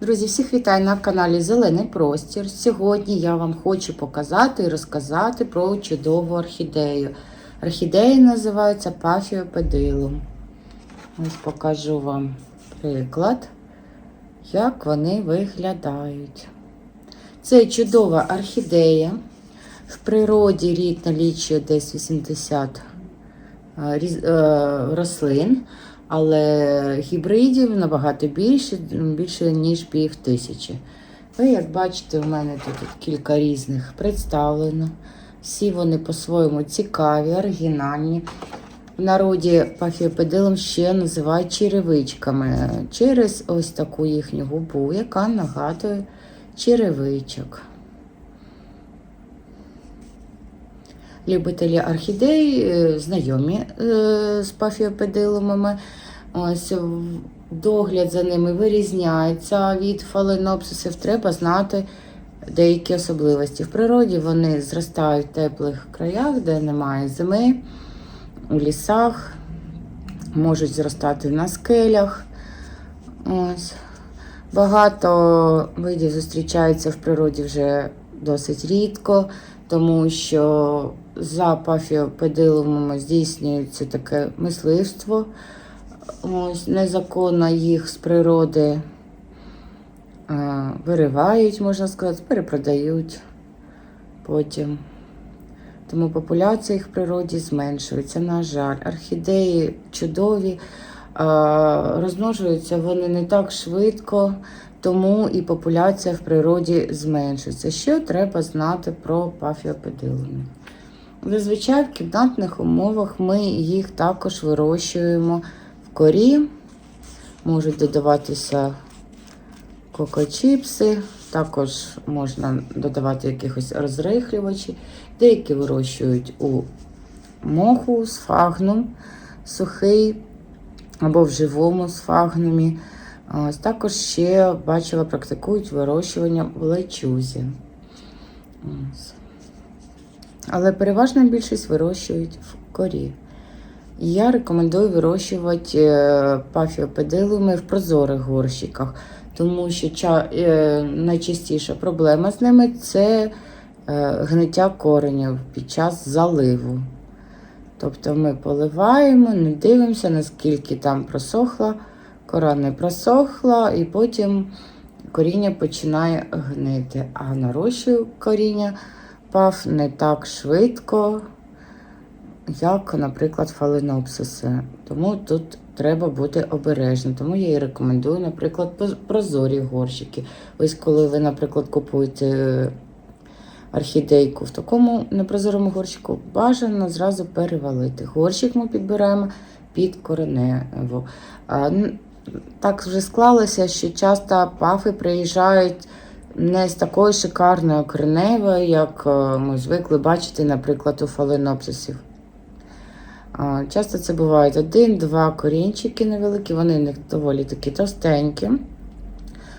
Друзі, всіх вітаю на каналі Зелений Простір. Сьогодні я вам хочу показати і розказати про чудову орхідею. Орхідея називається Пафіопедилум. Ось покажу вам приклад, як вони виглядають. Це чудова орхідея. В природі рід налічує десь 80 е, е, рослин, але гібридів набагато більше, більше ніж пів тисячі. Ви, як бачите, у мене тут, кілька різних представлено. Всі вони по-своєму цікаві, оригінальні. В народі пафіопедилом ще називають черевичками через ось таку їхню губу, яка нагадує черевичок. Любителі орхідей е, знайомі е, з пафіопедилумами. Ось догляд за ними вирізняється від фаленопсисів. Треба знати деякі особливості. В природі вони зростають в теплих краях, де немає зими, у лісах, можуть зростати на скелях. Ось. Багато видів зустрічаються в природі вже досить рідко, тому що за пафіопедилумами здійснюється таке мисливство. Ось незаконно їх з природи е, виривають, можна сказати, перепродають потім. Тому популяція їх в природі зменшується, на жаль. Орхідеї чудові, а, розмножуються вони не так швидко, тому і популяція в природі зменшується. Що треба знати про пафіопедилуми? Зазвичай в кімнатних умовах ми їх також вирощуємо в корі. Можуть додаватися кокочіпси, також можна додавати якихось розрихлювачі. Деякі вирощують у моху з фагном, сухий або в живому сфагнумі. Ось також ще бачила, практикують вирощування в лечузі. Ось. Але переважна більшість вирощують в корі. Я рекомендую вирощувати е, пафіопедилуми в прозорих горщиках, тому що е, найчастіша проблема з ними це е, гниття коренів під час заливу. Тобто ми поливаємо, не дивимося, наскільки там просохла, кора не просохла, і потім коріння починає гнити. А нарощує коріння паф не так швидко, як, наприклад, фаленопсиси. Тому тут треба бути обережним. Тому я і рекомендую, наприклад, прозорі горщики. Ось коли ви, наприклад, купуєте е, орхідейку в такому непрозорому горщику, бажано зразу перевалити. Горщик ми підбираємо під кореневу. Так вже склалося, що часто пафи приїжджають не з такою шикарною кореневою, як е, ми звикли бачити, наприклад, у фаленопсисів. Часто це бувають один-два корінчики невеликі, вони доволі такі товстенькі.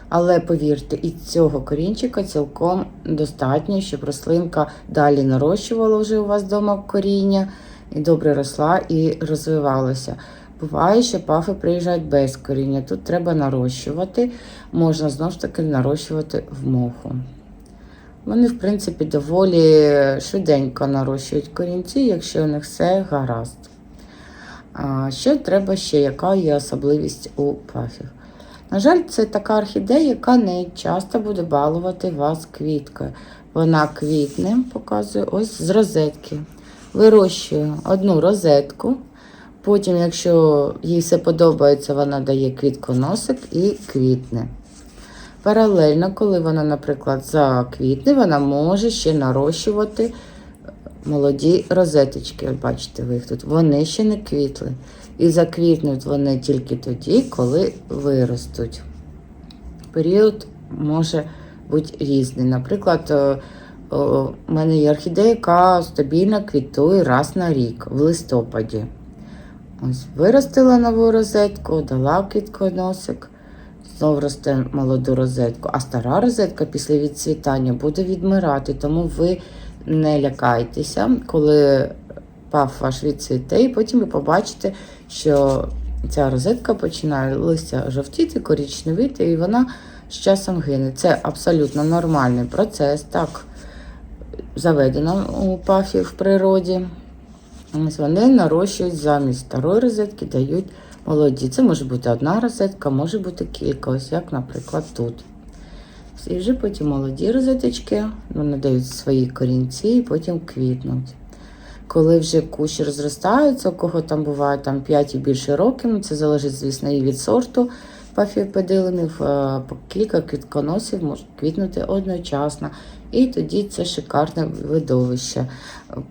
Але повірте, і цього корінчика цілком достатньо, щоб рослинка далі нарощувала вже у вас вдома коріння, і добре росла і розвивалася. Буває, що пафи приїжджають без коріння. Тут треба нарощувати, можна знову ж таки нарощувати в моху. Вони, в принципі, доволі швиденько нарощують корінці, якщо у них все гаразд. А що треба ще? Яка є особливість у пафів? На жаль, це така орхідея, яка не часто буде балувати вас квіткою. Вона квітне, показую, ось з розетки. Вирощую одну розетку. Потім, якщо їй все подобається, вона дає квітконосик і квітне. Паралельно, коли вона, наприклад, заквітне, вона може ще нарощувати молоді розеточки. От бачите, ви їх тут. Вони ще не квітли. І заквітнуть вони тільки тоді, коли виростуть. Період може бути різний. Наприклад, е, у мене є орхідея, яка стабільно квітує раз на рік в листопаді. Ось виростила нову розетку, дала квітконосик, знов росте молоду розетку, а стара розетка після відцвітання буде відмирати, тому ви не лякайтеся, коли паф ваш відцвіте, і потім ви побачите, що ця розетка починає листя жовтіти, корічневити, і вона з часом гине. Це абсолютно нормальний процес, так заведено у пафі в природі. Ось вони нарощують замість старої розетки, дають молоді. Це може бути одна розетка, може бути кілька, ось як, наприклад, тут. І вже потім молоді розеточки, вони дають свої корінці і потім квітнуть. Коли вже кущі розростаються, у кого там буває там 5 і більше років, ну, це залежить, звісно, і від сорту пафіопедилумів, е, по кілька квітконосів можуть квітнути одночасно. І тоді це шикарне видовище.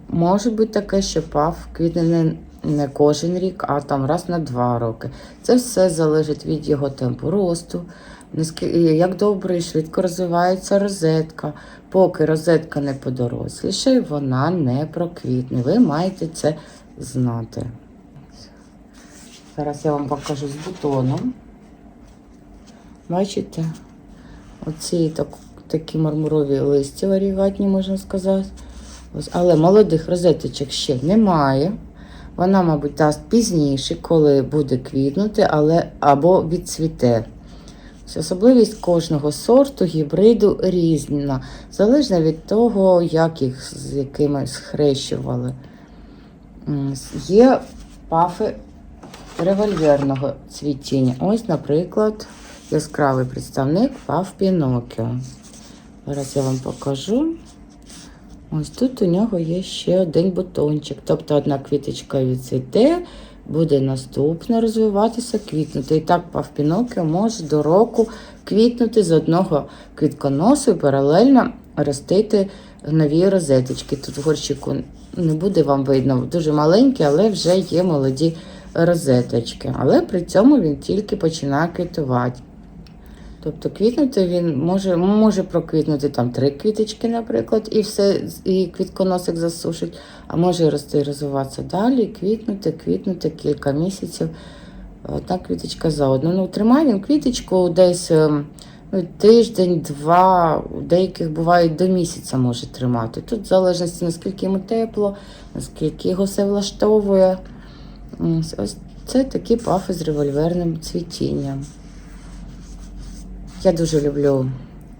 Може бути таке, що паф квітне не, кожен рік, а там раз на два роки. Це все залежить від його темпу росту, як добре і швидко розвивається розетка. Поки розетка не подоросліше, вона не проквітне. Ви маєте це знати. Зараз я вам покажу з бутоном. Бачите? Оці так, такі мармурові листя варігатні, можна сказати. Але молодих розеточок ще немає. Вона, мабуть, дасть пізніше, коли буде квітнути, але або відцвіте. Особливість кожного сорту гібриду різна, залежно від того, як їх з якими схрещували. Є пафи револьверного цвітіння. Ось, наприклад, яскравий представник паф Пінокіо. Зараз я вам покажу. Ось тут у нього є ще один бутончик. Тобто одна квіточка відцвіте, буде наступна розвиватися, квітнути. І так пав Пінокіо може до року квітнути з одного квітконосу і паралельно ростити нові розеточки. Тут в горщику не буде вам видно, дуже маленькі, але вже є молоді розеточки. Але при цьому він тільки починає квітувати. Тобто квітнути він може, може проквітнути там три квіточки, наприклад, і все, і квітконосик засушить, а може рости і розвиватися далі, квітнути, квітнути кілька місяців. Одна квіточка за одну. Ну, тримає він квіточку десь ем, ну, тиждень, два, деяких буває до місяця може тримати. Тут в залежності, наскільки йому тепло, наскільки його все влаштовує. Ось, це такі пафи з револьверним цвітінням. Я дуже люблю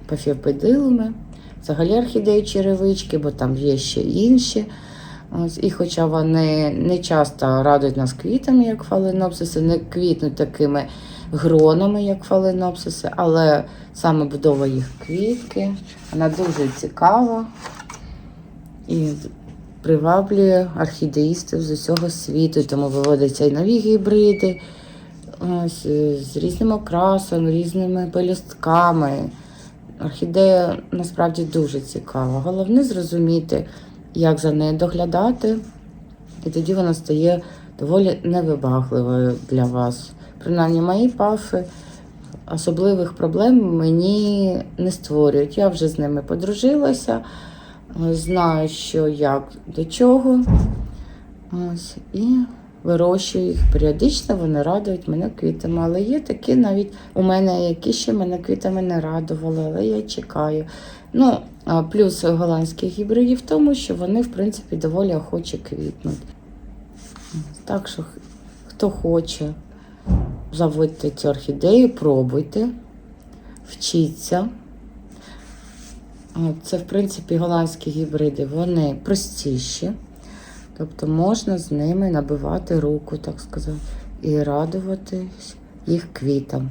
пафіопедилуми, взагалі орхідеї черевички, бо там є ще інші. Ось, і хоча вони не часто радують нас квітами, як фаленопсиси, не квітнуть такими гронами, як фаленопсиси, але саме будова їх квітки, вона дуже цікава і приваблює орхідеїстів з усього світу, тому виводяться і нові гібриди. Е, з різним окрасом, різними пелюстками. Орхідея насправді дуже цікава. Головне зрозуміти, як за нею доглядати, і тоді вона стає доволі невибагливою для вас. Принаймні, мої пафи особливих проблем мені не створюють. Я вже з ними подружилася, е, знаю, що як до чого. Ось, і вирощую їх періодично, вони радують мене квітами. Але є такі навіть у мене, які ще мене квітами не радували, але я чекаю. Ну, плюс голландських гібридів в тому, що вони, в принципі, доволі охоче квітнуть. Так що, хто хоче, заводьте цю орхідею, пробуйте, вчіться. Це, в принципі, голландські гібриди, вони простіші. Тобто можна з ними набивати руку, так сказати, і радуватись їх квітам.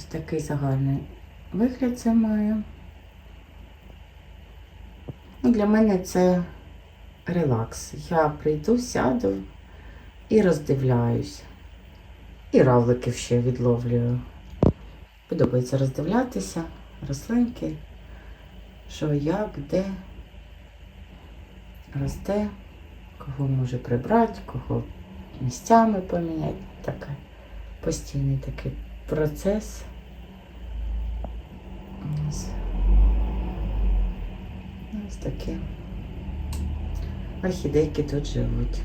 Ось такий загальний вигляд це має. Ну, для мене це релакс. Я прийду, сяду і роздивляюсь. І равликів ще відловлюю. Подобається роздивлятися, рослинки, що як, де росте, кого може прибрати, кого місцями поміняти. Таке постійний такий процес. Ось, ось такі орхідейки тут живуть.